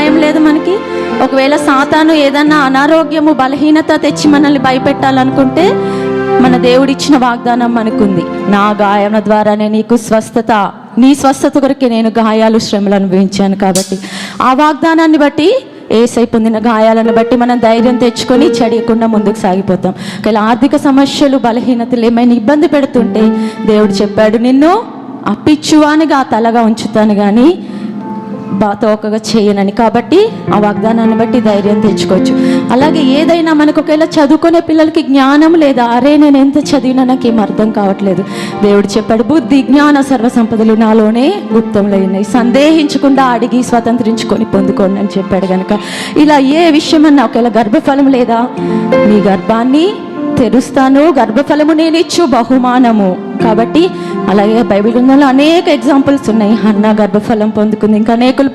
భయం లేదు మనకి. ఒకవేళ సాతాను ఏదన్నా అనారోగ్యము బలహీనత తెచ్చి మనల్ని భయపెట్టాలనుకుంటే మన దేవుడిచ్చిన వాగ్దానం మనకుంది. నా గాయన ద్వారానే నీకు స్వస్థత నీ స్వస్థత కొరకే నేను గాయాలు శ్రమలు అనుభవించాను కాబట్టి. ఆ వాగ్దానాన్ని బట్టి ఏసై పొందిన గాయాలను బట్టి మనం ధైర్యం తెచ్చుకొని చెడియకుండా ముందుకు సాగిపోతాం. ఒకవేళ ఆర్థిక సమస్యలు బలహీనతలు ఏమైనా ఇబ్బంది పెడుతుంటే దేవుడు చెప్పాడు నిన్ను అప్పిచ్చువానిగా తలగా ఉంచుతాను కానీ తోకగా చేయనని. కాబట్టి ఆ వాగ్దానాన్ని బట్టి ధైర్యం తెచ్చుకోవచ్చు. అలాగే ఏదైనా మనకు ఒకవేళ చదువుకునే పిల్లలకి జ్ఞానం లేదా అరే నేను ఎంత చదివినా నాకు ఏం అర్థం కావట్లేదు. దేవుడు చెప్పాడు బుద్ధి జ్ఞాన సర్వసంపదలు నాలోనే గుప్తంలో ఉన్నాయి. సందేహించకుండా అడిగి స్వతంత్రించుకొని పొందుకోండి అని చెప్పాడు కనుక ఇలా ఏ విషయమన్నా ఒకవేళ గర్భఫలం లేదా మీ గర్భాన్ని తెరుస్తాను. గర్భఫలము నేను ఇచ్చు బహుమానము. కాబట్టి అలాగే బైబిల్ గ్రంథంలో అనేక ఎగ్జాంపుల్స్ ఉన్నాయి. అన్న గర్భఫలం పొందుకుంది ఇంకా అనేకులు